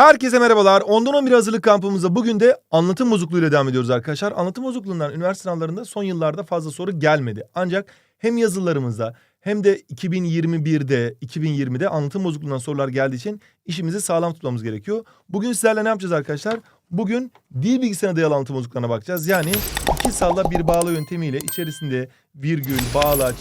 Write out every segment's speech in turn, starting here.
Herkese merhabalar. Ondan 11 hazırlık kampımıza bugün de anlatım bozukluğuyla devam ediyoruz arkadaşlar. Anlatım bozukluğundan üniversite sınavlarında son yıllarda fazla soru gelmedi. Ancak hem yazılarımızda hem de 2021'de, 2020'de anlatım bozukluğundan sorular geldiği için işimizi sağlam tutmamız gerekiyor. Bugün sizlerle ne yapacağız arkadaşlar? Bugün dil bilgisayarına dayalı anlatım bozukluğuna bakacağız. Yani iki salla bir bağla yöntemiyle içerisinde virgül, bağlaç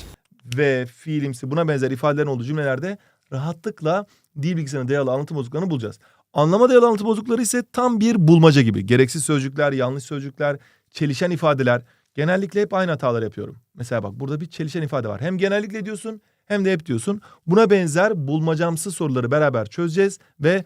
ve fiilimsi buna benzer ifadelerin olduğu cümlelerde rahatlıkla dil bilgisayarına dayalı anlatım bozuklarını bulacağız. Anlama dayalı bozuklukları ise tam bir bulmaca gibi. Gereksiz sözcükler, yanlış sözcükler, çelişen ifadeler. Genellikle hep aynı hatalar yapıyorum. Mesela bak burada bir çelişen ifade var. Hem genellikle diyorsun hem de hep diyorsun. Buna benzer bulmacamsı soruları beraber çözeceğiz ve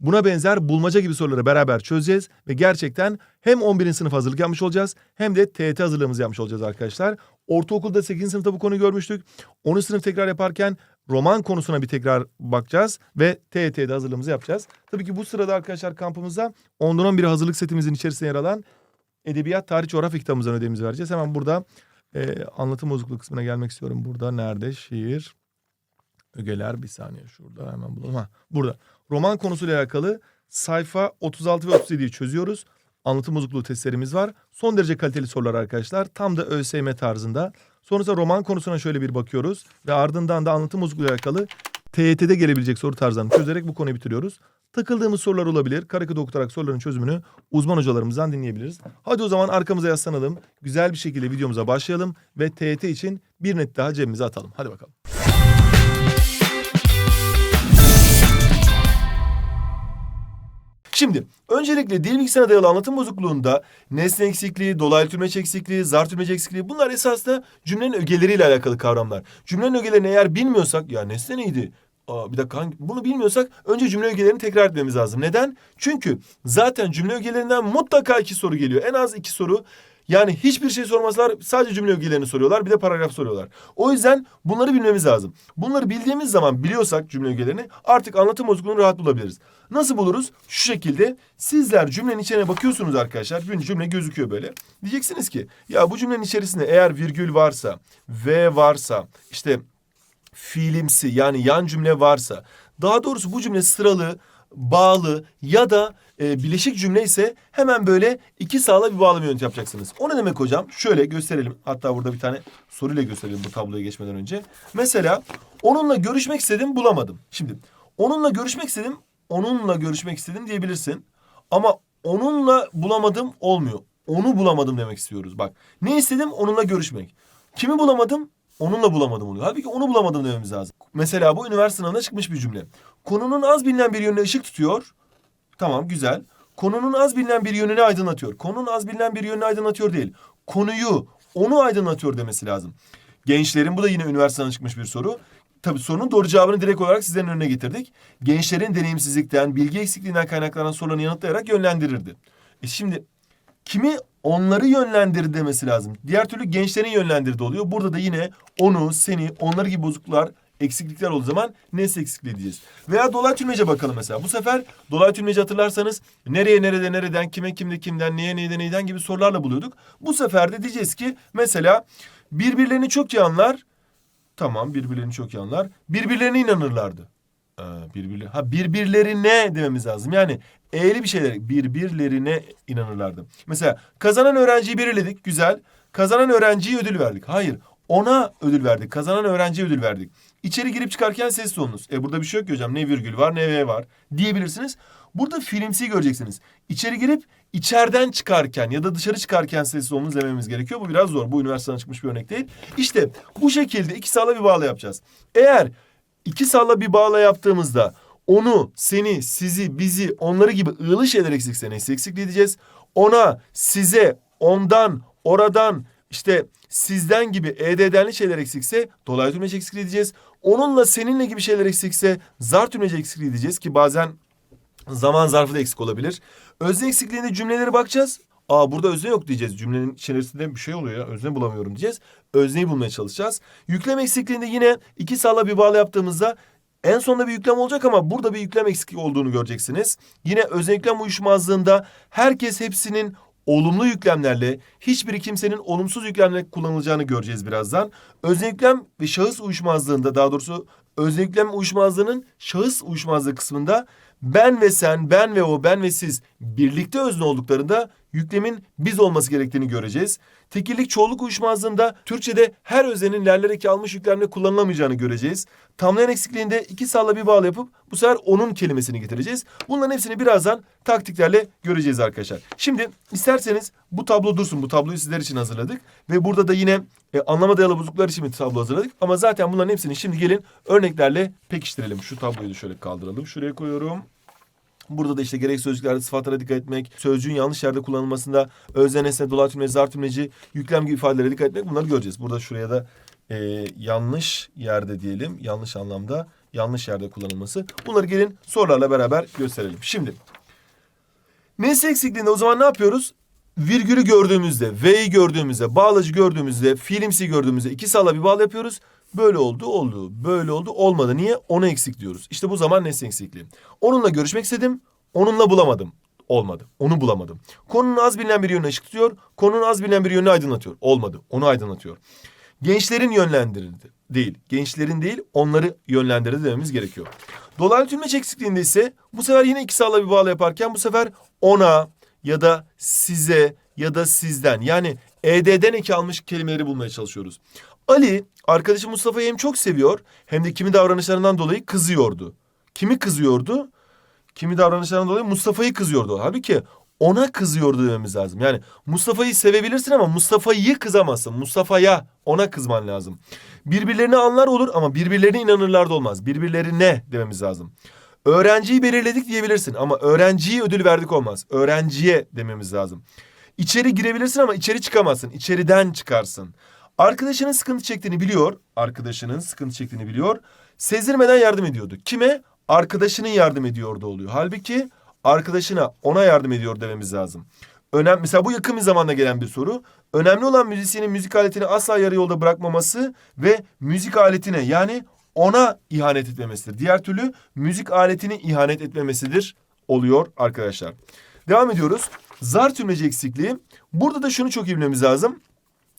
Buna benzer bulmaca gibi soruları beraber çözeceğiz ve gerçekten hem 11. sınıf hazırlık yapmış olacağız hem de TET hazırlığımızı yapmış olacağız arkadaşlar. Ortaokulda 8. sınıfta bu konuyu görmüştük. 10. sınıf tekrar yaparken roman konusuna bir tekrar bakacağız ve TET'de hazırlığımızı yapacağız. Tabii ki bu sırada arkadaşlar kampımızda 10'dan 11 hazırlık setimizin içerisinde yer alan Edebiyat Tarih Coğrafya kitabımızdan ödevimizi vereceğiz. Hemen burada e, anlatım bozukluğu kısmına gelmek istiyorum. Burada nerede? Şiir, ögeler bir saniye şurada hemen bulalım. Ha, burada. Roman konusuyla alakalı sayfa 36 ve 37'yi çözüyoruz. Anlatım bozukluğu testlerimiz var. Son derece kaliteli sorular arkadaşlar. Tam da ÖSYM tarzında. Sonrasında roman konusuna şöyle bir bakıyoruz. Ve ardından da anlatım bozukluğu alakalı TYT'de gelebilecek soru tarzlarını çözerek bu konuyu bitiriyoruz. Takıldığımız sorular olabilir. Karakı doktorak soruların çözümünü uzman hocalarımızdan dinleyebiliriz. Hadi o zaman arkamıza yaslanalım. Güzel bir şekilde videomuza başlayalım. Ve TYT için bir net daha cebimize atalım. Hadi bakalım. Şimdi öncelikle dil bilgisayarına dayalı anlatım bozukluğunda nesne eksikliği, dolaylı tümleç eksikliği, zar tümleç eksikliği bunlar esasında cümlenin ögeleriyle alakalı kavramlar. Cümlenin ögelerini eğer bilmiyorsak ya nesne neydi? Aa, bir dakika hangi, bunu bilmiyorsak önce cümle ögelerini tekrar etmemiz lazım. Neden? Çünkü zaten cümle ögelerinden mutlaka iki soru geliyor. En az iki soru. Yani hiçbir şey sormazlar sadece cümle ögelerini soruyorlar bir de paragraf soruyorlar. O yüzden bunları bilmemiz lazım. Bunları bildiğimiz zaman biliyorsak cümle ögelerini artık anlatım bozukluğunu rahat bulabiliriz. Nasıl buluruz? Şu şekilde sizler cümlenin içine bakıyorsunuz arkadaşlar. Bir cümle gözüküyor böyle. Diyeceksiniz ki ya bu cümlenin içerisinde eğer virgül varsa, v varsa, işte fiilimsi yani yan cümle varsa, daha doğrusu bu cümle sıralı, bağlı ya da e, bileşik cümle ise hemen böyle iki sağla bir bağlama yöntemi yapacaksınız. O ne demek hocam? Şöyle gösterelim. Hatta burada bir tane soruyla gösterelim bu tabloya geçmeden önce. Mesela onunla görüşmek istedim bulamadım. Şimdi onunla görüşmek istedim, onunla görüşmek istedim diyebilirsin. Ama onunla bulamadım olmuyor. Onu bulamadım demek istiyoruz. Bak ne istedim? Onunla görüşmek. Kimi bulamadım? Onunla bulamadım oluyor. Halbuki onu bulamadım dememiz lazım. Mesela bu üniversite sınavında çıkmış bir cümle. Konunun az bilinen bir yönüne ışık tutuyor. Tamam güzel. Konunun az bilinen bir yönünü aydınlatıyor. Konunun az bilinen bir yönünü aydınlatıyor değil. Konuyu, onu aydınlatıyor demesi lazım. Gençlerin bu da yine üniversiteden çıkmış bir soru. Tabii sorunun doğru cevabını direkt olarak sizlerin önüne getirdik. Gençlerin deneyimsizlikten, bilgi eksikliğinden kaynaklanan sorularını yanıtlayarak yönlendirirdi. E şimdi kimi onları yönlendirdi demesi lazım. Diğer türlü gençlerin yönlendirdi oluyor. Burada da yine onu, seni, onları gibi bozukluklar, eksiklikler olduğu zaman nesne eksikliği diyeceğiz. Veya dolay tümlece bakalım mesela. Bu sefer dolay tümleci hatırlarsanız nereye, nerede, nereden, kime, kimde, kimden, neye, neyden, neyden gibi sorularla buluyorduk. Bu sefer de diyeceğiz ki mesela birbirlerini çok iyi anlar. Tamam birbirlerini çok iyi anlar. Birbirlerine inanırlardı. Ee, birbirleri, ha birbirlerine dememiz lazım. Yani eğri bir şeyler birbirlerine inanırlardı. Mesela kazanan öğrenciyi belirledik. Güzel. Kazanan öğrenciye ödül verdik. Hayır. Ona ödül verdik. Kazanan öğrenciye ödül verdik. İçeri girip çıkarken ses tonunuz. E burada bir şey yok ki hocam. Ne virgül var ne v var diyebilirsiniz. Burada filmsi göreceksiniz. İçeri girip içeriden çıkarken ya da dışarı çıkarken ses tonunuz dememiz gerekiyor. Bu biraz zor. Bu üniversiteden çıkmış bir örnek değil. İşte bu şekilde iki sağla bir bağla yapacağız. Eğer iki sağla bir bağla yaptığımızda onu, seni, sizi, bizi, onları gibi ığılı şeyler eksikse neyse eksikliği diyeceğiz. Ona, size, ondan, oradan, işte sizden gibi ED'denli şeyler eksikse dolaylı tümleç eksikliği diyeceğiz. Onunla seninle gibi şeyler eksikse zar tümleç eksikliği diyeceğiz ki bazen zaman zarfı da eksik olabilir. Özne eksikliğinde cümlelere bakacağız. Aa burada özne yok diyeceğiz. Cümlenin içerisinde bir şey oluyor ya. Özne bulamıyorum diyeceğiz. Özneyi bulmaya çalışacağız. Yüklem eksikliğinde yine iki salla bir bağla yaptığımızda en sonunda bir yüklem olacak ama burada bir yüklem eksikliği olduğunu göreceksiniz. Yine özne yüklem uyuşmazlığında herkes hepsinin olumlu yüklemlerle hiçbiri kimsenin olumsuz yüklemle kullanılacağını göreceğiz birazdan. Özne yüklem ve şahıs uyuşmazlığında daha doğrusu özne yüklem uyuşmazlığının şahıs uyuşmazlığı kısmında ben ve sen, ben ve o, ben ve siz birlikte özne olduklarında yüklemin biz olması gerektiğini göreceğiz. Tekillik çoğulluk uyuşmazlığında Türkçe'de her öznenin lerler eki almış yüklemle kullanılamayacağını göreceğiz. Tamlayan eksikliğinde iki salla bir bağlı yapıp bu sefer onun kelimesini getireceğiz. Bunların hepsini birazdan taktiklerle göreceğiz arkadaşlar. Şimdi isterseniz bu tablo dursun. Bu tabloyu sizler için hazırladık. Ve burada da yine e, anlama dayalı bozukluklar için bir tablo hazırladık. Ama zaten bunların hepsini şimdi gelin örneklerle pekiştirelim. Şu tabloyu da şöyle kaldıralım. Şuraya koyuyorum. Burada da işte gerek sözcüklerde sıfatlara dikkat etmek, sözcüğün yanlış yerde kullanılmasında özne, nesne, dolaylı tümleci, zar tümleci, yüklem gibi ifadelere dikkat etmek bunları göreceğiz. Burada şuraya da e, yanlış yerde diyelim, yanlış anlamda yanlış yerde kullanılması. Bunları gelin sorularla beraber gösterelim. Şimdi nesne eksikliğinde o zaman ne yapıyoruz? Virgülü gördüğümüzde, V'yi gördüğümüzde, bağlacı gördüğümüzde, fiilimsi gördüğümüzde iki salla bir bağlı yapıyoruz. Böyle oldu, oldu. Böyle oldu, olmadı. Niye? Ona eksik diyoruz. İşte bu zaman nesne eksikliği. Onunla görüşmek istedim, onunla bulamadım. Olmadı. Onu bulamadım. Konunun az bilinen bir yönünü ışık tutuyor. Konunun az bilinen bir yönünü aydınlatıyor. Olmadı. Onu aydınlatıyor. Gençlerin yönlendirildi. Değil. Gençlerin değil, onları yönlendirdi dememiz gerekiyor. Dolaylı tümleç eksikliğinde ise bu sefer yine iki salla bir bağlı yaparken bu sefer ona ya da size ya da sizden yani ED'den eki almış kelimeleri bulmaya çalışıyoruz. Ali arkadaşı Mustafa'yı hem çok seviyor hem de kimi davranışlarından dolayı kızıyordu. Kimi kızıyordu? Kimi davranışlarından dolayı Mustafa'yı kızıyordu. Halbuki ona kızıyordu dememiz lazım. Yani Mustafa'yı sevebilirsin ama Mustafa'yı kızamazsın. Mustafa'ya ona kızman lazım. Birbirlerini anlar olur ama birbirlerine inanırlar da olmaz. Birbirlerine dememiz lazım. Öğrenciyi belirledik diyebilirsin ama öğrenciyi ödül verdik olmaz. Öğrenciye dememiz lazım. İçeri girebilirsin ama içeri çıkamazsın. İçeriden çıkarsın. Arkadaşının sıkıntı çektiğini biliyor. Arkadaşının sıkıntı çektiğini biliyor. Sezdirmeden yardım ediyordu. Kime? Arkadaşının yardım ediyordu oluyor. Halbuki arkadaşına ona yardım ediyor dememiz lazım. Önem, mesela bu yakın bir zamanda gelen bir soru. Önemli olan müzisyenin müzik aletini asla yarı yolda bırakmaması ve müzik aletine yani ona ihanet etmemesidir. Diğer türlü müzik aletini ihanet etmemesidir oluyor arkadaşlar. Devam ediyoruz. Zar tümleci eksikliği. Burada da şunu çok iyi bilmemiz lazım.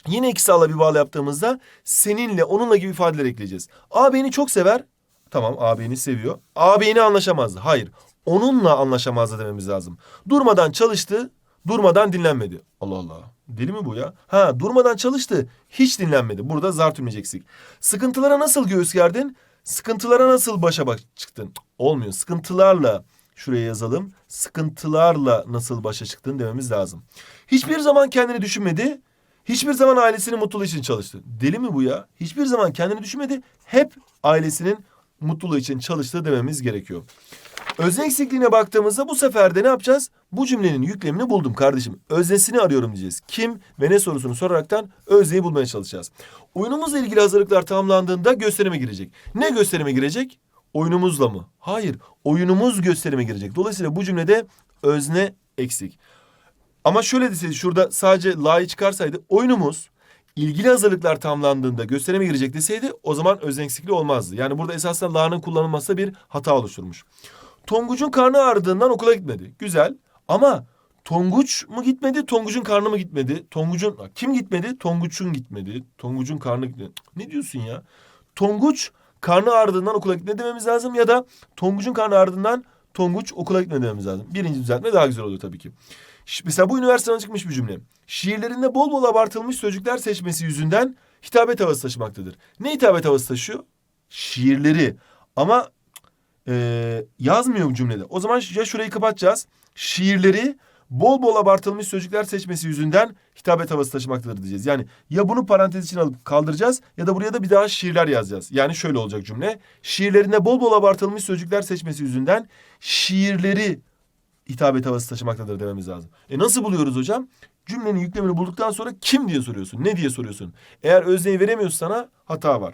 Yine iki sağla bir bağlı yaptığımızda seninle onunla gibi ifadeler ekleyeceğiz. A beni çok sever. Tamam A beni seviyor. A beni anlaşamazdı. Hayır. Onunla anlaşamazdı dememiz lazım. Durmadan çalıştı. Durmadan dinlenmedi. Allah Allah. Deli mi bu ya? Ha durmadan çalıştı. Hiç dinlenmedi. Burada zar tümleci eksik. Sıkıntılara nasıl göğüs gerdin? Sıkıntılara nasıl başa bak çıktın? Olmuyor. Sıkıntılarla şuraya yazalım. Sıkıntılarla nasıl başa çıktın dememiz lazım. Hiçbir zaman kendini düşünmedi. Hiçbir zaman ailesinin mutluluğu için çalıştı. Deli mi bu ya? Hiçbir zaman kendini düşünmedi. Hep ailesinin mutluluğu için çalıştı dememiz gerekiyor. Özne eksikliğine baktığımızda bu sefer de ne yapacağız? Bu cümlenin yüklemini buldum kardeşim. Öznesini arıyorum diyeceğiz. Kim ve ne sorusunu soraraktan özneyi bulmaya çalışacağız. Oyunumuzla ilgili hazırlıklar tamamlandığında gösterime girecek. Ne gösterime girecek? Oyunumuzla mı? Hayır. Oyunumuz gösterime girecek. Dolayısıyla bu cümlede özne eksik. Ama şöyle deseydi şurada sadece la'yı çıkarsaydı oyunumuz ilgili hazırlıklar tamamlandığında gösterime girecek deseydi o zaman özne eksikliği olmazdı. Yani burada esasında la'nın kullanılması bir hata oluşturmuş. Tonguç'un karnı ağrıdığından okula gitmedi. Güzel ama Tonguç mu gitmedi, Tonguç'un karnı mı gitmedi? Tonguç'un kim gitmedi? Tonguç'un gitmedi. Tonguç'un karnı gitmedi. Ne diyorsun ya? Tonguç karnı ağrıdığından okula gitmedi dememiz lazım ya da Tonguç'un karnı ağrıdığından Tonguç okula gitmedi dememiz lazım. Birinci düzeltme daha güzel oluyor tabii ki. Mesela bu üniversiteden çıkmış bir cümle. Şiirlerinde bol bol abartılmış sözcükler seçmesi yüzünden hitabet havası taşımaktadır. Ne hitabet havası taşıyor? Şiirleri. Ama e, yazmıyor bu cümlede. O zaman ya şurayı kapatacağız. Şiirleri bol bol abartılmış sözcükler seçmesi yüzünden hitabet havası taşımaktadır diyeceğiz. Yani ya bunu parantez için alıp kaldıracağız ya da buraya da bir daha şiirler yazacağız. Yani şöyle olacak cümle. Şiirlerinde bol bol abartılmış sözcükler seçmesi yüzünden şiirleri hitabet havası taşımaktadır dememiz lazım. E nasıl buluyoruz hocam? Cümlenin yüklemini bulduktan sonra kim diye soruyorsun, ne diye soruyorsun. Eğer özneyi veremiyorsa sana hata var.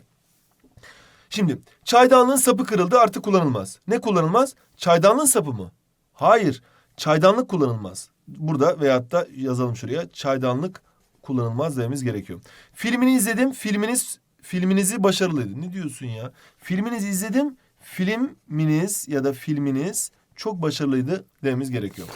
Şimdi çaydanlığın sapı kırıldı artık kullanılmaz. Ne kullanılmaz? Çaydanlığın sapı mı? Hayır. Çaydanlık kullanılmaz. Burada veyahut da yazalım şuraya. Çaydanlık kullanılmaz dememiz gerekiyor. Filmini izledim. Filminiz filminizi başarılıydı. Ne diyorsun ya? Filminizi izledim. Filminiz ya da filminiz çok başarılıydı dememiz gerekiyor.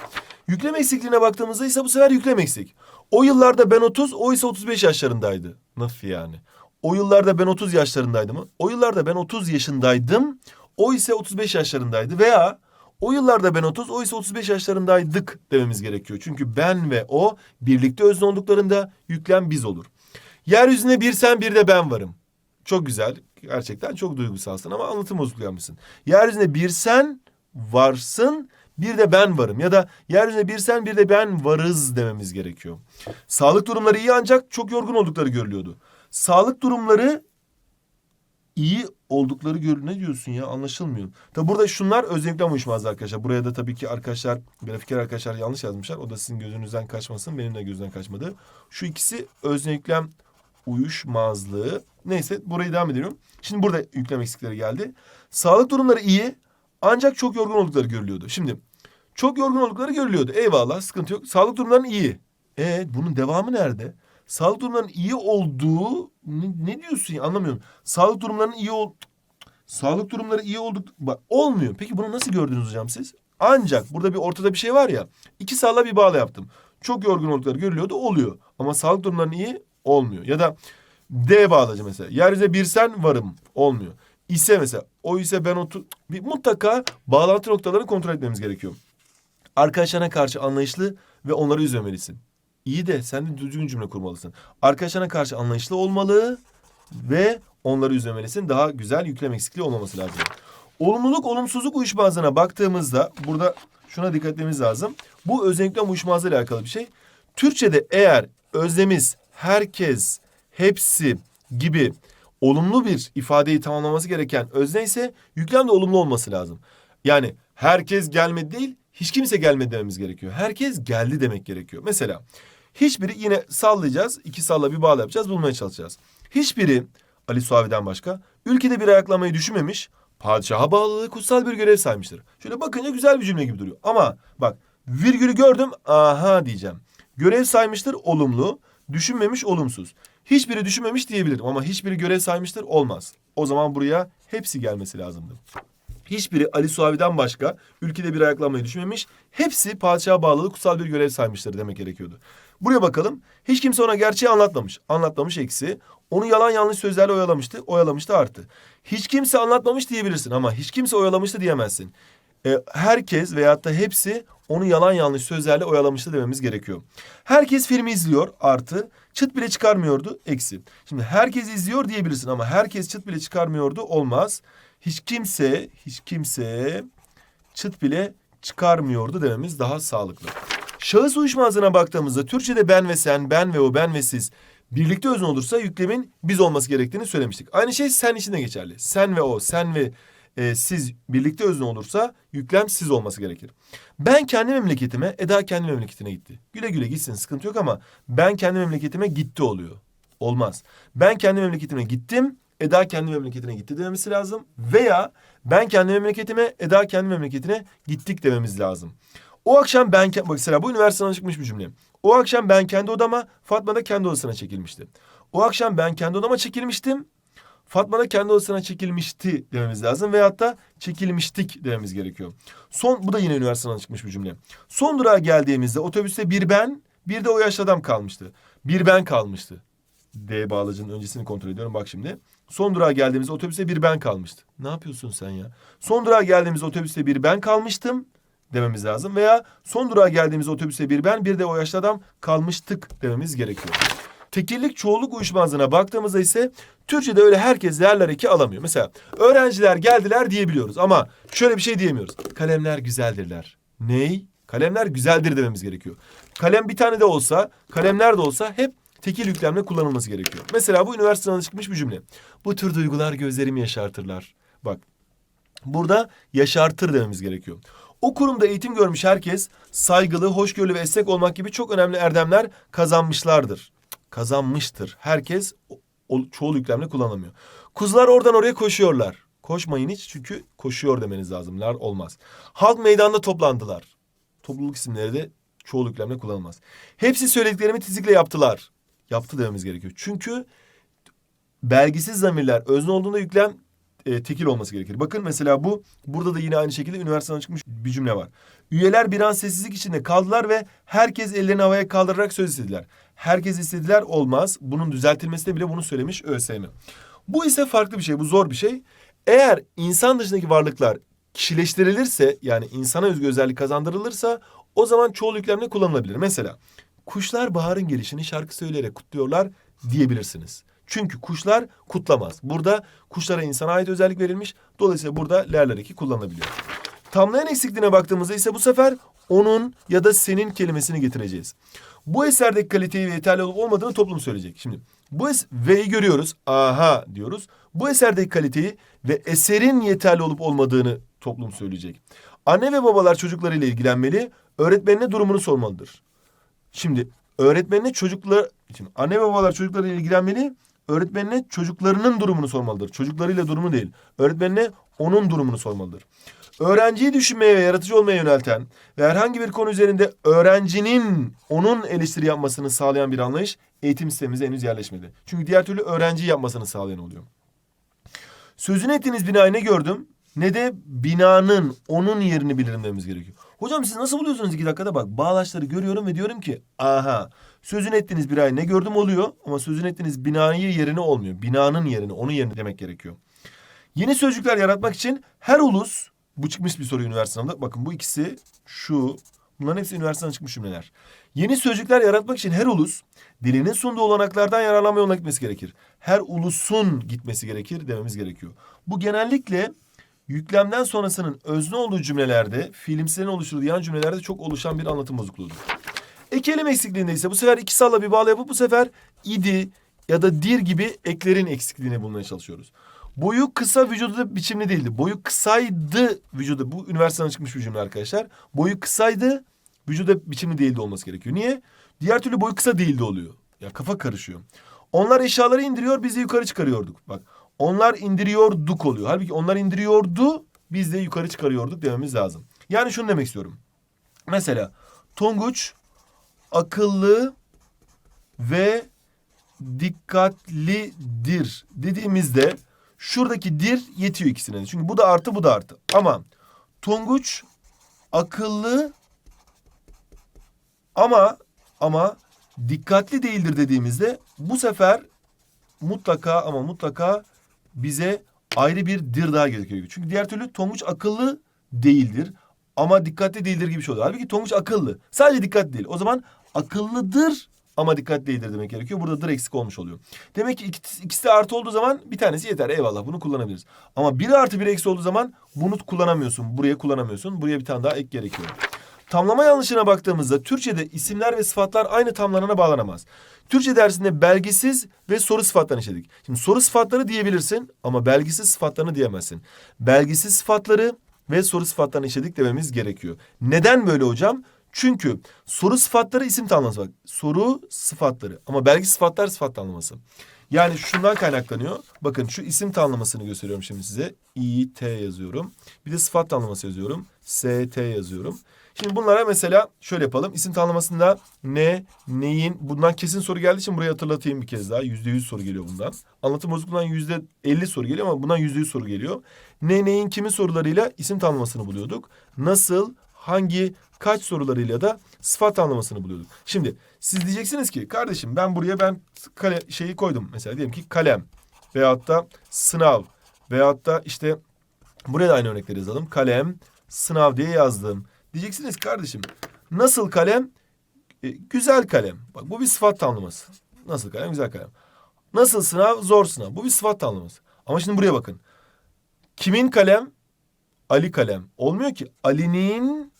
Yüklem eksikliğine baktığımızda ise bu sefer yüklem eksik. O yıllarda ben 30, o ise 35 yaşlarındaydı. Nasıl yani? O yıllarda ben 30 yaşlarındaydım? O yıllarda ben 30 yaşındaydım. O ise 35 yaşlarındaydı. Veya O yıllarda ben 30, o ise 35 yaşlarındaydık dememiz gerekiyor. Çünkü ben ve o birlikte özne olduklarında yüklem biz olur. Yeryüzünde bir sen bir de ben varım. Çok güzel. Gerçekten çok duygusalsın ama anlatım bozukluğu yapmışsın. Yeryüzünde bir sen varsın bir de ben varım. Ya da yeryüzünde bir sen bir de ben varız dememiz gerekiyor. Sağlık durumları iyi ancak çok yorgun oldukları görülüyordu. Sağlık durumları iyi oldukları görülüyor. Ne diyorsun ya anlaşılmıyor. Tabi burada şunlar özellikle uyuşmazdı arkadaşlar. Buraya da tabii ki arkadaşlar grafiker arkadaşlar yanlış yazmışlar. O da sizin gözünüzden kaçmasın. Benim de gözümden kaçmadı. Şu ikisi özne yüklem uyuşmazlığı. Neyse burayı devam ediyorum. Şimdi burada yüklem eksikleri geldi. Sağlık durumları iyi ancak çok yorgun oldukları görülüyordu. Şimdi çok yorgun oldukları görülüyordu. Eyvallah sıkıntı yok. Sağlık durumlarının iyi. E bunun devamı nerede? Sağlık durumlarının iyi olduğu ne, ne diyorsun ya anlamıyorum. Sağlık durumlarının iyi ol Sağlık durumları iyi olduk olmuyor. Peki bunu nasıl gördünüz hocam siz? Ancak burada bir ortada bir şey var ya. İki sağla bir bağla yaptım. Çok yorgun oldukları görülüyordu oluyor. Ama sağlık durumlarının iyi olmuyor. Ya da D bağlacı mesela. Yeryüzünde bir sen varım olmuyor. İse mesela o ise ben otur bir mutlaka bağlantı noktalarını kontrol etmemiz gerekiyor. Arkadaşlarına karşı anlayışlı ve onları üzmemelisin. İyi de sen de düzgün cümle kurmalısın. Arkadaşlarına karşı anlayışlı olmalı ve onları üzmemelisin. Daha güzel yüklem eksikliği olmaması lazım. Olumluluk, olumsuzluk uyuşmazlığına baktığımızda burada şuna dikkat etmemiz lazım. Bu özellikle uyuşmazlığı ile alakalı bir şey. Türkçe'de eğer özlemiz, herkes, hepsi gibi olumlu bir ifadeyi tamamlaması gereken özne ise yüklem de olumlu olması lazım. Yani herkes gelmedi değil, hiç kimse gelmedi dememiz gerekiyor. Herkes geldi demek gerekiyor. Mesela hiçbiri yine sallayacağız. iki salla bir bağla yapacağız. Bulmaya çalışacağız. Hiçbiri Ali Suavi'den başka ülkede bir ayaklamayı düşünmemiş. Padişaha bağlılığı kutsal bir görev saymıştır. Şöyle bakınca güzel bir cümle gibi duruyor. Ama bak virgülü gördüm aha diyeceğim. Görev saymıştır olumlu. Düşünmemiş olumsuz. Hiçbiri düşünmemiş diyebilirim ama hiçbiri görev saymıştır olmaz. O zaman buraya hepsi gelmesi lazımdı. Hiçbiri Ali Suavi'den başka ülkede bir ayaklanmayı düşünmemiş. Hepsi padişaha bağlılığı kutsal bir görev saymıştır demek gerekiyordu. Buraya bakalım. Hiç kimse ona gerçeği anlatmamış. Anlatmamış eksi. Onu yalan yanlış sözlerle oyalamıştı. Oyalamıştı artı. Hiç kimse anlatmamış diyebilirsin ama hiç kimse oyalamıştı diyemezsin. E, herkes veyahut da hepsi onu yalan yanlış sözlerle oyalamıştı dememiz gerekiyor. Herkes filmi izliyor artı çıt bile çıkarmıyordu eksi. Şimdi herkes izliyor diyebilirsin ama herkes çıt bile çıkarmıyordu olmaz. Hiç kimse hiç kimse çıt bile çıkarmıyordu dememiz daha sağlıklı. Şahıs uyuşmazlığına baktığımızda Türkçe'de ben ve sen, ben ve o, ben ve siz birlikte özne olursa yüklemin biz olması gerektiğini söylemiştik. Aynı şey sen için de geçerli. Sen ve o, sen ve e, siz birlikte özne olursa yüklem siz olması gerekir. Ben kendi memleketime, Eda kendi memleketine gitti. Güle güle gitsin sıkıntı yok ama ben kendi memleketime gitti oluyor. Olmaz. Ben kendi memleketime gittim, Eda kendi memleketine gitti dememiz lazım. Veya ben kendi memleketime, Eda kendi memleketine gittik dememiz lazım. O akşam ben, mesela bu üniversiteden çıkmış bir cümle. O akşam ben kendi odama, Fatma da kendi odasına çekilmişti. O akşam ben kendi odama çekilmiştim. Fatma da kendi odasına çekilmişti dememiz lazım. Veyahut da çekilmiştik dememiz gerekiyor. Son, bu da yine üniversiteden çıkmış bir cümle. Son durağa geldiğimizde otobüste bir ben, bir de o yaşlı adam kalmıştı. Bir ben kalmıştı. D bağlacının öncesini kontrol ediyorum bak şimdi. Son durağa geldiğimizde otobüste bir ben kalmıştı. Ne yapıyorsun sen ya? Son durağa geldiğimizde otobüste bir ben kalmıştım dememiz lazım. Veya son durağa geldiğimizde otobüste bir ben bir de o yaşlı adam kalmıştık dememiz gerekiyor. Tekillik çoğulluk uyuşmazlığına baktığımızda ise Türkçe'de öyle herkes değerler eki alamıyor. Mesela öğrenciler geldiler diyebiliyoruz ama şöyle bir şey diyemiyoruz. Kalemler güzeldirler. Ney? Kalemler güzeldir dememiz gerekiyor. Kalem bir tane de olsa, kalemler de olsa hep tekil yüklemle kullanılması gerekiyor. Mesela bu üniversiteden çıkmış bir cümle. Bu tür duygular gözlerimi yaşartırlar. Bak burada yaşartır dememiz gerekiyor. O kurumda eğitim görmüş herkes saygılı, hoşgörülü ve esnek olmak gibi çok önemli erdemler kazanmışlardır. Kazanmıştır. Herkes çoğul yüklemle kullanamıyor. Kuzular oradan oraya koşuyorlar. Koşmayın hiç çünkü koşuyor demeniz lazımlar olmaz. Halk meydanda toplandılar. Topluluk isimleri de çoğul yüklemle kullanılmaz. Hepsi söylediklerimi tizikle yaptılar. Yaptı dememiz gerekiyor. Çünkü belgisiz zamirler özne olduğunda yüklem e, tekil olması gerekir. Bakın mesela bu burada da yine aynı şekilde üniversiteden çıkmış bir cümle var. Üyeler bir an sessizlik içinde kaldılar ve herkes ellerini havaya kaldırarak söz istediler. Herkes istediler olmaz. Bunun düzeltilmesinde bile bunu söylemiş ÖSYM. Bu ise farklı bir şey. Bu zor bir şey. Eğer insan dışındaki varlıklar kişileştirilirse yani insana özgü özellik kazandırılırsa o zaman çoğul yüklemle kullanılabilir. Mesela kuşlar baharın gelişini şarkı söyleyerek kutluyorlar diyebilirsiniz. Çünkü kuşlar kutlamaz. Burada kuşlara insana ait özellik verilmiş. Dolayısıyla burada lerler eki kullanılabiliyor. Tamlayan eksikliğine baktığımızda ise bu sefer onun ya da senin kelimesini getireceğiz. Bu eserdeki kaliteyi ve yeterli olup olmadığını toplum söyleyecek. Şimdi bu es V'yi görüyoruz. Aha diyoruz. Bu eserdeki kaliteyi ve eserin yeterli olup olmadığını toplum söyleyecek. Anne ve babalar çocuklarıyla ilgilenmeli, öğretmenine durumunu sormalıdır. Şimdi öğretmenine çocuklar şimdi anne ve babalar çocuklarıyla ilgilenmeli, öğretmenine çocuklarının durumunu sormalıdır. Çocuklarıyla durumu değil. Öğretmenine onun durumunu sormalıdır. Öğrenciyi düşünmeye ve yaratıcı olmaya yönelten ve herhangi bir konu üzerinde öğrencinin onun eleştiri yapmasını sağlayan bir anlayış eğitim sistemimize henüz yerleşmedi. Çünkü diğer türlü öğrenci yapmasını sağlayan oluyor. Sözünü ettiğiniz binayı ne gördüm ne de binanın onun yerini bilirim dememiz gerekiyor. Hocam siz nasıl buluyorsunuz iki dakikada bak bağlaçları görüyorum ve diyorum ki aha sözünü ettiğiniz binayı ne gördüm oluyor ama sözünü ettiğiniz binayı yerini olmuyor. Binanın yerini onun yerini demek gerekiyor. Yeni sözcükler yaratmak için her ulus bu çıkmış bir soru üniversite. Bakın bu ikisi şu bunların hepsi üniversiteden çıkmış cümleler. Yeni sözcükler yaratmak için her ulus dilinin sunduğu olanaklardan yararlanma yoluna gitmesi gerekir. Her ulusun gitmesi gerekir dememiz gerekiyor. Bu genellikle yüklemden sonrasının özne olduğu cümlelerde, fiilimsilerin oluşturduğu yan cümlelerde çok oluşan bir anlatım bozukluğudur. Ek elim eksikliğinde ise bu sefer iki salla bir bağla yapıp bu sefer idi ya da dir gibi eklerin eksikliğini bulmaya çalışıyoruz. Boyu kısa vücudu biçimli değildi. Boyu kısaydı vücudu. Bu üniversiteden çıkmış bir cümle arkadaşlar. Boyu kısaydı vücuda biçimli değildi olması gerekiyor. Niye? Diğer türlü boyu kısa değildi oluyor. Ya kafa karışıyor. Onlar eşyaları indiriyor biz de yukarı çıkarıyorduk. Bak onlar indiriyorduk oluyor. Halbuki onlar indiriyordu biz de yukarı çıkarıyorduk dememiz lazım. Yani şunu demek istiyorum. Mesela Tonguç akıllı ve dikkatlidir dediğimizde şuradaki dir yetiyor ikisine. Çünkü bu da artı bu da artı. Ama Tonguç akıllı ama ama dikkatli değildir dediğimizde bu sefer mutlaka ama mutlaka bize ayrı bir dir daha gerekiyor. Çünkü diğer türlü Tonguç akıllı değildir ama dikkatli değildir gibi bir şey oluyor. Halbuki Tonguç akıllı. Sadece dikkat değil. O zaman akıllıdır ama dikkat değildir demek gerekiyor. Burada dır eksik olmuş oluyor. Demek ki ikisi de artı olduğu zaman bir tanesi yeter. Eyvallah bunu kullanabiliriz. Ama biri artı biri eksi olduğu zaman bunu kullanamıyorsun. Buraya kullanamıyorsun. Buraya bir tane daha ek gerekiyor. Tamlama yanlışına baktığımızda Türkçe'de isimler ve sıfatlar aynı tamlanana bağlanamaz. Türkçe dersinde belgisiz ve soru sıfatlarını işledik. Şimdi soru sıfatları diyebilirsin ama belgisiz sıfatlarını diyemezsin. Belgisiz sıfatları ve soru sıfatlarını işledik dememiz gerekiyor. Neden böyle hocam? Çünkü soru sıfatları isim tanımlaması bak. Soru sıfatları ama belgi sıfatlar sıfat tanımlaması. Yani şundan kaynaklanıyor. Bakın şu isim tanımlamasını gösteriyorum şimdi size. İ, T yazıyorum. Bir de sıfat tanımlaması yazıyorum. S, T yazıyorum. Şimdi bunlara mesela şöyle yapalım. İsim tanımlamasında ne, neyin, bundan kesin soru geldiği için burayı hatırlatayım bir kez daha. Yüzde yüz soru geliyor bundan. Anlatım bozukluğundan yüzde elli soru geliyor ama bundan yüzde yüz soru geliyor. Ne, neyin, kimin sorularıyla isim tanımlamasını buluyorduk. Nasıl, hangi, kaç sorularıyla da sıfat anlamasını buluyorduk. Şimdi siz diyeceksiniz ki kardeşim ben buraya ben kale, şeyi koydum. Mesela diyelim ki kalem veyahut da sınav veyahut da işte buraya da aynı örnekleri yazalım. Kalem, sınav diye yazdım. Diyeceksiniz kardeşim nasıl kalem? E, güzel kalem. Bak bu bir sıfat tanımlaması. Nasıl kalem? Güzel kalem. Nasıl sınav? Zor sınav. Bu bir sıfat tanımlaması. Ama şimdi buraya bakın. Kimin kalem? Ali kalem. Olmuyor ki. Ali'nin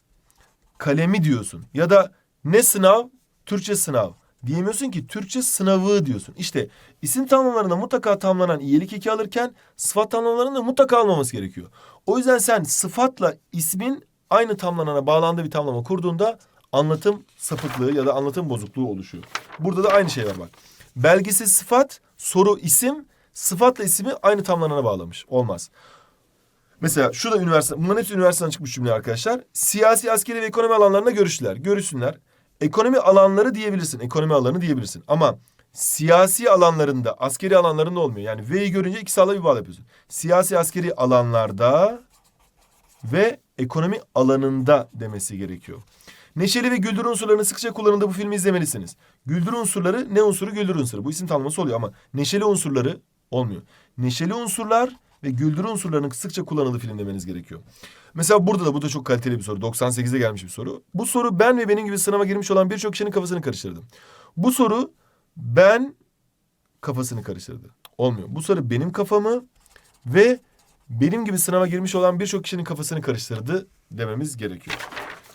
kalemi diyorsun. Ya da ne sınav? Türkçe sınav. Diyemiyorsun ki Türkçe sınavı diyorsun. İşte isim tamlamalarında mutlaka tamlanan iyilik eki alırken sıfat tamlamalarında mutlaka almaması gerekiyor. O yüzden sen sıfatla ismin aynı tamlanana bağlandığı bir tamlama kurduğunda anlatım sapıklığı ya da anlatım bozukluğu oluşuyor. Burada da aynı şey var bak. Belgisiz sıfat, soru isim, sıfatla ismi aynı tamlanana bağlamış. Olmaz. Mesela şu da üniversite, bunların hepsi üniversiteden çıkmış cümle arkadaşlar. Siyasi, askeri ve ekonomi alanlarında görüştüler. Görüşsünler. Ekonomi alanları diyebilirsin. Ekonomi alanı diyebilirsin. Ama siyasi alanlarında, askeri alanlarında olmuyor. Yani V'yi görünce iki sağla bir bağlı yapıyorsun. Siyasi, askeri alanlarda ve ekonomi alanında demesi gerekiyor. Neşeli ve güldür unsurlarının sıkça kullanıldığı bu filmi izlemelisiniz. Güldür unsurları ne unsuru güldür unsuru. Bu isim tanımlaması oluyor ama neşeli unsurları olmuyor. Neşeli unsurlar ve güldürü unsurlarının sıkça kullanıldığı film demeniz gerekiyor. Mesela burada da bu da çok kaliteli bir soru. 98'de gelmiş bir soru. Bu soru ben ve benim gibi sınava girmiş olan birçok kişinin kafasını karıştırdı. Bu soru ben kafasını karıştırdı. Olmuyor. Bu soru benim kafamı ve benim gibi sınava girmiş olan birçok kişinin kafasını karıştırdı dememiz gerekiyor.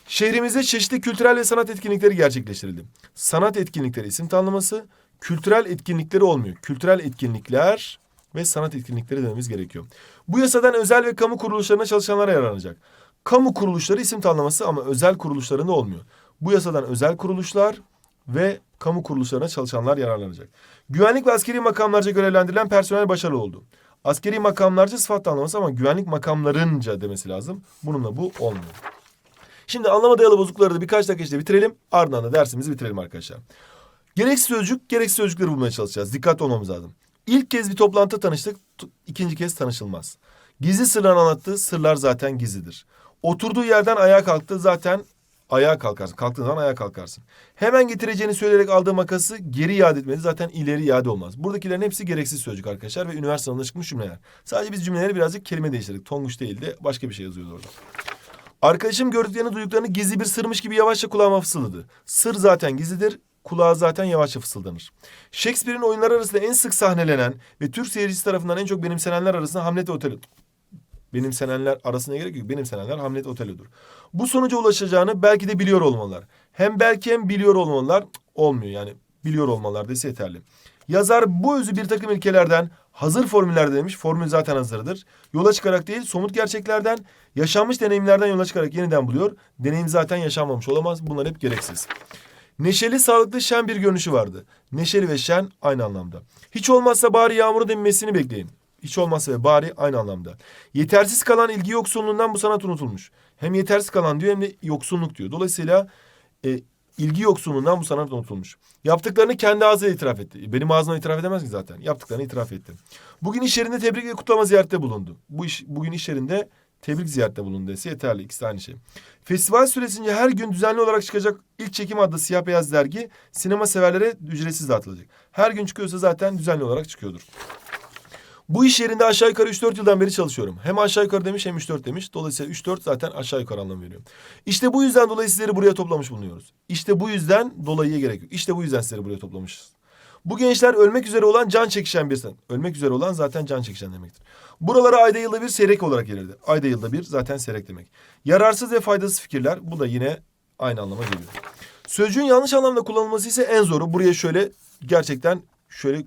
Şehrimizde çeşitli kültürel ve sanat etkinlikleri gerçekleştirildi. Sanat etkinlikleri isim tanımlaması, kültürel etkinlikleri olmuyor. Kültürel etkinlikler ve sanat etkinlikleri dememiz gerekiyor. Bu yasadan özel ve kamu kuruluşlarına çalışanlara yararlanacak. Kamu kuruluşları isim tanımlaması ama özel kuruluşlarında olmuyor. Bu yasadan özel kuruluşlar ve kamu kuruluşlarına çalışanlar yararlanacak. Güvenlik ve askeri makamlarca görevlendirilen personel başarılı oldu. Askeri makamlarca sıfat tanımlaması ama güvenlik makamlarınca demesi lazım. Bununla bu olmuyor. Şimdi anlama dayalı bozuklukları da birkaç dakika işte bitirelim. Ardından da dersimizi bitirelim arkadaşlar. Gereksiz sözcük, gereksiz sözcükleri bulmaya çalışacağız. Dikkatli olmamız lazım. İlk kez bir toplantıda tanıştık, ikinci kez tanışılmaz. Gizli sırlarını anlattı, sırlar zaten gizlidir. Oturduğu yerden ayağa kalktı, zaten ayağa kalkarsın. Kalktığın zaman ayağa kalkarsın. Hemen getireceğini söyleyerek aldığı makası geri iade etmedi. Zaten ileri iade olmaz. Buradakilerin hepsi gereksiz sözcük arkadaşlar ve üniversite sınavında çıkmış cümleler. Sadece biz cümleleri birazcık kelime değiştirdik. Tonguç değil de başka bir şey yazıyordu orada. Arkadaşım gördüklerini duyduklarını gizli bir sırmış gibi yavaşça kulağıma fısıldadı. Sır zaten gizlidir, kulağa zaten yavaşça fısıldanır. Shakespeare'in oyunları arasında en sık sahnelenen ve Türk seyircisi tarafından en çok benimsenenler arasında Hamlet ve Otelo. Benimsenenler arasında gerek yok. Benimsenenler Hamlet Otelo'dur. Bu sonuca ulaşacağını belki de biliyor olmalılar. Hem belki hem biliyor olmalılar Cık, olmuyor yani. Biliyor olmalılar dese yeterli. Yazar bu özü bir takım ilkelerden, hazır formüllerde demiş. Formül zaten hazırdır. Yola çıkarak değil, somut gerçeklerden, yaşanmış deneyimlerden yola çıkarak yeniden buluyor. Deneyim zaten yaşanmamış olamaz. Bunlar hep gereksiz. Neşeli, sağlıklı, şen bir görünüşü vardı. Neşeli ve şen aynı anlamda. Hiç olmazsa bari yağmurun dinmesini bekleyin. Hiç olmazsa ve bari aynı anlamda. Yetersiz kalan ilgi yoksunluğundan bu sanat unutulmuş. Hem yetersiz kalan diyor hem de yoksunluk diyor. Dolayısıyla e, ilgi yoksunluğundan bu sanat unutulmuş. Yaptıklarını kendi ağzıyla itiraf etti. Benim ağzımla itiraf edemez ki zaten. Yaptıklarını itiraf etti. Bugün iş yerinde tebrik ve kutlama ziyarette bulundu. Bu iş, bugün iş yerinde tebrik ziyarette bulundu dese yeterli. İkisi de aynı şey. Festival süresince her gün düzenli olarak çıkacak ilk çekim adlı siyah beyaz dergi sinema severlere ücretsiz dağıtılacak. Her gün çıkıyorsa zaten düzenli olarak çıkıyordur. Bu iş yerinde aşağı yukarı 3-4 yıldan beri çalışıyorum. Hem aşağı yukarı demiş hem 3-4 demiş. Dolayısıyla 3-4 zaten aşağı yukarı anlam veriyor. İşte bu yüzden dolayı sizleri buraya toplamış bulunuyoruz. İşte bu yüzden dolayıya gerek yok. İşte bu yüzden sizleri buraya toplamışız. Bu gençler ölmek üzere olan can çekişen bir sen. Ölmek üzere olan zaten can çekişen demektir. Buralara ayda yılda bir seyrek olarak gelirdi. Ayda yılda bir zaten seyrek demek. Yararsız ve faydasız fikirler bu da yine aynı anlama geliyor. Sözcüğün yanlış anlamda kullanılması ise en zoru. Buraya şöyle gerçekten şöyle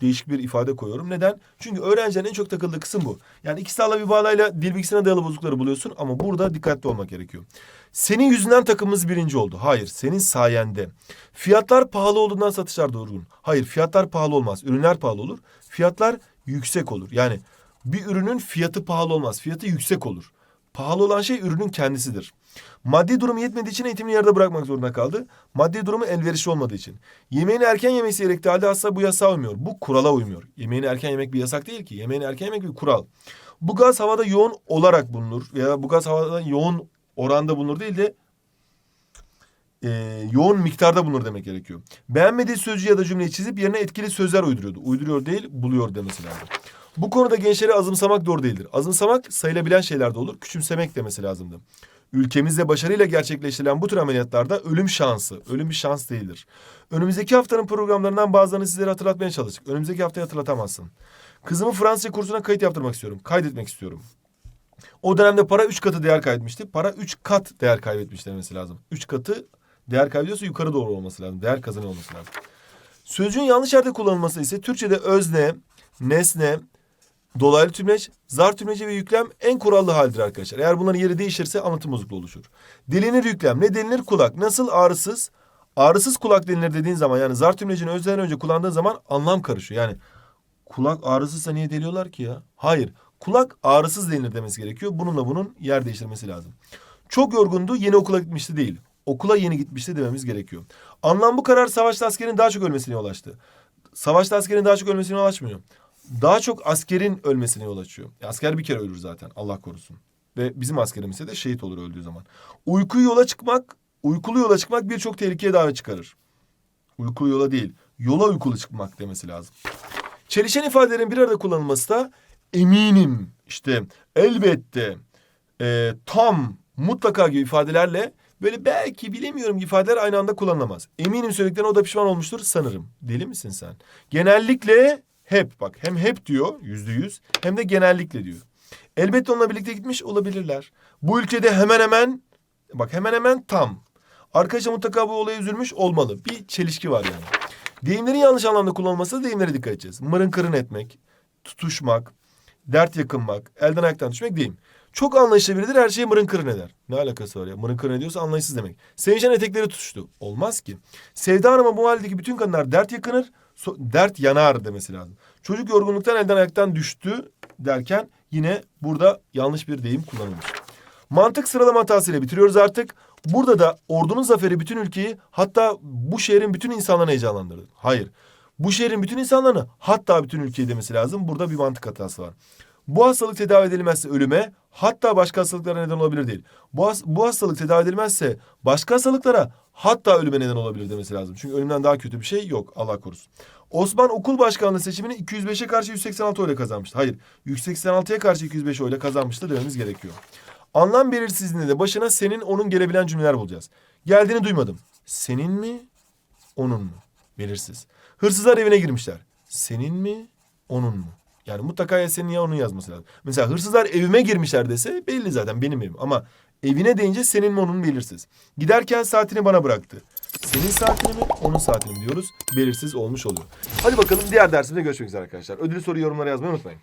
değişik bir ifade koyuyorum. Neden? Çünkü öğrencilerin en çok takıldığı kısım bu. Yani iki sağla bir bağlayla dil bilgisine dayalı bozuklukları buluyorsun ama burada dikkatli olmak gerekiyor. Senin yüzünden takımımız birinci oldu. Hayır, senin sayende. Fiyatlar pahalı olduğundan satışlar durgun. Hayır, fiyatlar pahalı olmaz. Ürünler pahalı olur. Fiyatlar yüksek olur. Yani bir ürünün fiyatı pahalı olmaz. Fiyatı yüksek olur. Pahalı olan şey ürünün kendisidir. Maddi durumu yetmediği için eğitimini yarıda bırakmak zorunda kaldı. Maddi durumu elverişli olmadığı için. Yemeğini erken yemesi gerektiği halde asla bu yasağa uymuyor. Bu kurala uymuyor. Yemeğini erken yemek bir yasak değil ki. Yemeğini erken yemek bir kural. Bu gaz havada yoğun olarak bulunur. Veya bu gaz havada yoğun oranda bulunur değil de e, yoğun miktarda bulunur demek gerekiyor. Beğenmediği sözcüğü ya da cümleyi çizip yerine etkili sözler uyduruyordu. Uyduruyor değil, buluyor demesi lazım. Bu konuda gençleri azımsamak doğru değildir. Azımsamak sayılabilen şeylerde olur. Küçümsemek demesi lazımdı. Ülkemizde başarıyla gerçekleştirilen bu tür ameliyatlarda ölüm şansı, ölüm bir şans değildir. Önümüzdeki haftanın programlarından bazılarını sizlere hatırlatmaya çalıştık. Önümüzdeki haftayı hatırlatamazsın. Kızımı Fransızca kursuna kayıt yaptırmak istiyorum. Kaydetmek istiyorum. O dönemde para 3 katı değer kaybetmişti. Para 3 kat değer kaybetmiş demesi lazım. 3 katı değer kaybediyorsa yukarı doğru olması lazım. Değer kazanıyor olması lazım. Sözcüğün yanlış yerde kullanılması ise Türkçe'de özne, nesne, dolaylı tümleç, zar tümleci ve yüklem en kurallı haldir arkadaşlar. Eğer bunların yeri değişirse anlatım bozukluğu oluşur. Delinir yüklem. Ne denilir? Kulak. Nasıl ağrısız? Ağrısız kulak denilir dediğin zaman yani zar tümlecini özden önce kullandığın zaman anlam karışıyor. Yani kulak ağrısızsa niye deliyorlar ki ya? Hayır. Kulak ağrısız denilir demesi gerekiyor. Bununla bunun yer değiştirmesi lazım. Çok yorgundu yeni okula gitmişti değil. Okula yeni gitmişti dememiz gerekiyor. Anlam bu karar savaşta askerin daha çok ölmesine yol açtı. Savaşta askerin daha çok ölmesine yol. Daha çok askerin ölmesine yol açıyor. E, asker bir kere ölür zaten Allah korusun. Ve bizim askerimizse de şehit olur öldüğü zaman. Uykuyu yola çıkmak, uykulu yola çıkmak birçok tehlikeye davet çıkarır. Uykulu yola değil, yola uykulu çıkmak demesi lazım. Çelişen ifadelerin bir arada kullanılması da eminim, işte elbette, e, tam, mutlaka gibi ifadelerle böyle belki bilemiyorum ifadeler aynı anda kullanılamaz. Eminim söylediklerine o da pişman olmuştur sanırım. Deli misin sen? Genellikle hep bak hem hep diyor yüzde yüz hem de genellikle diyor. Elbette onunla birlikte gitmiş olabilirler. Bu ülkede hemen hemen bak hemen hemen tam. Arkadaşlar mutlaka bu olaya üzülmüş olmalı. Bir çelişki var yani. Deyimlerin yanlış anlamda kullanılması da deyimlere dikkat edeceğiz. Mırın kırın etmek, tutuşmak, dert yakınmak, elden ayaktan düşmek deyim. Çok anlayışlı her şeyi mırın kırın eder. Ne alakası var ya? Mırın kırın ediyorsa anlayışsız demek. Sevinçten etekleri tutuştu. Olmaz ki. Sevda Hanım'a bu haldeki bütün kadınlar dert yakınır, so- dert yanar demesi lazım. Çocuk yorgunluktan elden ayaktan düştü derken yine burada yanlış bir deyim kullanılmış. Mantık sıralama hatasıyla bitiriyoruz artık. Burada da ordunun zaferi bütün ülkeyi hatta bu şehrin bütün insanlarını heyecanlandırdı. Hayır. Bu şehrin bütün insanlarını hatta bütün ülkeyi demesi lazım. Burada bir mantık hatası var. Bu hastalık tedavi edilmezse ölüme hatta başka hastalıklara neden olabilir değil. Bu, bu hastalık tedavi edilmezse başka hastalıklara hatta ölüme neden olabilir demesi lazım. Çünkü ölümden daha kötü bir şey yok Allah korusun. Osman okul başkanlığı seçimini 205'e karşı 186 oyla kazanmıştı. Hayır 186'ya karşı 205 oyla kazanmıştı dememiz gerekiyor. Anlam belirsizliğinde de başına senin onun gelebilen cümleler bulacağız. Geldiğini duymadım. Senin mi? Onun mu? Belirsiz. Hırsızlar evine girmişler. Senin mi? Onun mu? Yani mutlaka ya senin ya onun yazması lazım. Mesela hırsızlar evime girmişler dese belli zaten benim evim. Ama evine deyince senin mi onun belirsiz. Giderken saatini bana bıraktı. Senin saatini mi onun saatini mi diyoruz. Belirsiz olmuş oluyor. Hadi bakalım diğer dersimizde görüşmek üzere arkadaşlar. Ödül soru yorumlara yazmayı unutmayın.